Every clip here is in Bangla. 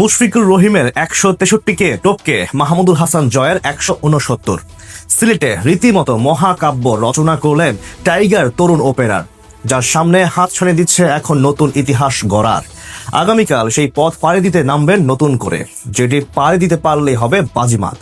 মুশফিকুর রহিমের একশো তেষট্টিকে টপকে মাহমুদুল হাসান জয়ের একশো উনসত্তর সিলেটে রীতিমতো মহাকাব্য রচনা করলেন টাইগার তরুণ ওপেরার যার সামনে হাত ছাড়ে দিচ্ছে এখন নতুন ইতিহাস গড়ার। আগামীকাল সেই পথ পাড়ি দিতে নামবেন নতুন করে, যেটি পাড়ি দিতে পারলেই হবে বাজিমাত।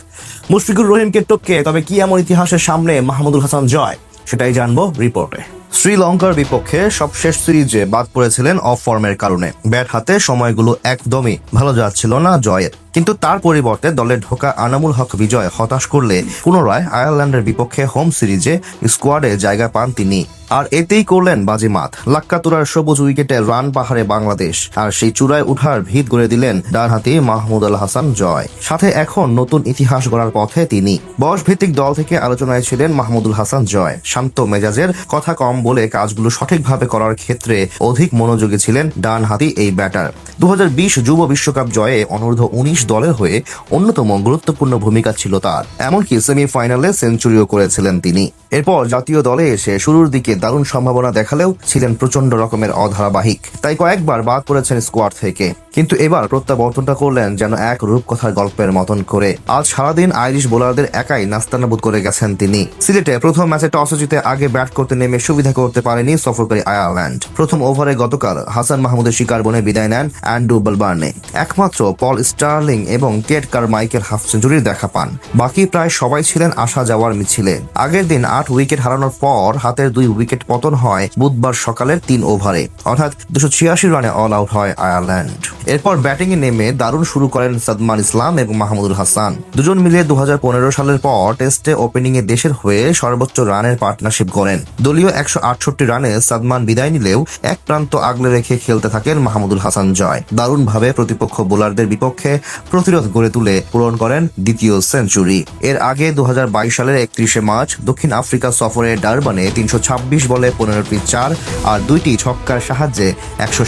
মুশফিকুর রহিমকে টপকে, তবে কি এমন ইতিহাসের সামনে মাহমুদুল হাসান জয়, সেটাই জানব রিপোর্টে। শ্রীলঙ্কার বিপক্ষে সবশেষ সিরিজে বাদ পড়েছিলেন অফ ফর্মের কারণে। ব্যাট হাতে সময়গুলো একদমই ভালো যাচ্ছিল না জয়ের। কিন্তু তার পরিবর্তে দলে ঢোকা আনামুল হক বিজয় হতাশ করলে পুনরায় আয়ারল্যান্ডের বিপক্ষে হোম সিরিজে স্কোয়াডে জায়গা পান তিনি। আর এতেই করলেন বাজিমাত। লাক্কাতুরার সবুজ উইকেটে রান পাহাড়ে বাংলাদেশ। আর সেই চূড়ায় উঠার ভিত গড়ে দিলেন ডানহাতি মাহমুদ আল হাসান জয়। সাথে এখন নতুন ইতিহাস গড়ার পথে তিনি। বয়স ভিত্তিক দল থেকে আলোচনায় ছিলেন মাহমুদুল হাসান জয়। শান্ত মেজাজের কথা কম বলে কাজগুলো সঠিকভাবে করার ক্ষেত্রে অধিক মনোযোগী ছিলেন ডান হাতি এই ব্যাটার। দু হাজার বিশ যুব বিশ্বকাপ জয়ে অনূর্ধ্ব উনিশ দলের হয়ে অন্যতম গুরুত্বপূর্ণ ভূমিকা ছিল তার। এমনকি সেমিফাইনালে সেঞ্চুরিও করেছিলেন তিনি। এরপর জাতীয় দলে এসে শুরুর দিকে দারুণ সম্ভাবনা দেখালেও ছিলেন প্রচণ্ড রকমের অধারাবাহিক। তাই কয়েকবার বাদ পড়েছেন স্কোয়াড থেকে। কিন্তু এবার প্রত্যাবর্তনটা করলেন যেন এক রূপকথার গল্পের মতন করে। আজ সারাদিন আইরিশ বোলারদের একাই নাস্তানাবুদ করে গেছেন তিনি। সিলেটে প্রথম ম্যাচে টস জিতে আগে ব্যাট করতে নেমে সুবিধা করতে পারেনি সফরকারী আয়ারল্যান্ড। প্রথম ওভারে গতকাল হাসান মাহমুদের শিকার বনে বিদায় নেন অ্যান্ড্রু বলবার্নে। একমাত্র পল স্টার্লিং এবং কেট কার মাইকেল হাফ সেঞ্চুরির দেখা পান। বাকি প্রায় সবাই ছিলেন আসা যাওয়ার মিছিলে। আগের দিন আট উইকেট হারানোর পর হাতের দুই উইকেট পতন হয় বুধবার সকালের তিন ওভারে। অর্থাৎ দুশো ছিয়াশি রানে অল আউট হয় আয়ারল্যান্ড। এরপর ব্যাটিং এ নেমে দারুণ শুরু করেন সাদমান ইসলাম এবং মাহমুদুল হাসান। দুজন মিলে দু হাজার পনেরো সালের পর টেস্টে ওপেনিং এ দেশের হয়ে সর্বোচ্চ রানের পার্টনারশিপ করেন দলীয় একশো আটষট্টি রানে সাদমান বিদায় নিলেও এক প্রান্ত আগলে রেখে খেলতে থাকেন মাহমুদুল হাসান জয়। দারুণভাবে প্রতিপক্ষ বোলারদের বিপক্ষে প্রতিরোধ গড়ে তুলে পূরণ করেন দ্বিতীয় সেঞ্চুরি। এর আগে দু হাজার বাইশ সালের একত্রিশে মার্চ দক্ষিণ আফ্রিকা সফরে ডারবানে তিনশো ছাব্বিশ বলে পনেরোটি চার আর দুইটি ছক্কার সাহায্যে একশো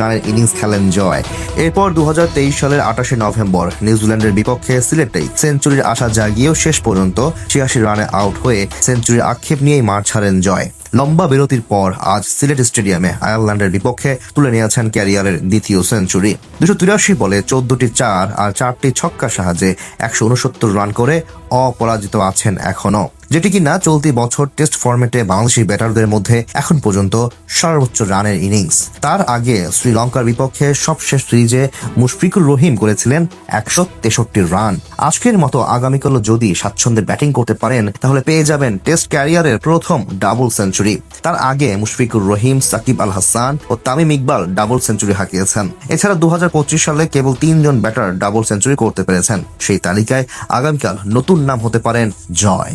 রানের ইনিংস খেলেন জয়। এরপর দু হাজার তেইশ সালের আঠাশে নভেম্বর নিউজিল্যান্ডের বিপক্ষে সিলেটেই সেঞ্চুরির আশা জাগিয়েও শেষ পর্যন্ত ছিয়াশি রানে আউট হয়ে সেঞ্চুরির আক্ষেপ নিয়েই মাঠ ছাড়েন জয়। লম্বা বিরতির পর আজ সিলেট স্টেডিয়ামে আয়ারল্যান্ডের বিপক্ষে তুলে নিয়েছেন ক্যারিয়ারের দ্বিতীয় সেঞ্চুরি। দুশো তিরাশি বলে চোদ্দটি চার আর চারটি ছক্কার সাহায্যে একশো উনসত্তর রান করে অপরাজিত আছেন এখনও যেটি কিনা চলতি বছর টেস্ট ফরম্যাটে বাংলাদেশি ব্যাটারদের মধ্যে এখন পর্যন্ত সর্বোচ্চ রানের ইনিংস তার আগে শ্রীলঙ্কার বিপক্ষে সবশেষ সিরিজে মুশফিকুর রহিম করেছিলেন একশো তেষট্টি রান। আজকের মতো আগামীকালও যদি স্বাচ্ছন্দ্যে ব্যাটিং করতে পারেন, তাহলে পেয়ে যাবেন টেস্ট ক্যারিয়ারের প্রথম ডাবল সেঞ্চুরি তার আগে মুশফিকুর রহিম, সাকিব আল হাসান ও তামিম ইকবাল ডাবল সেঞ্চুরি হাঁকিয়েছেন। এছাড়া দু হাজার পঁচিশ সালে কেবল তিনজন ব্যাটার ডাবল সেঞ্চুরি করতে পেরেছেন। সেই তালিকায় আগামীকাল নতুন নাম হতে পারেন জয়।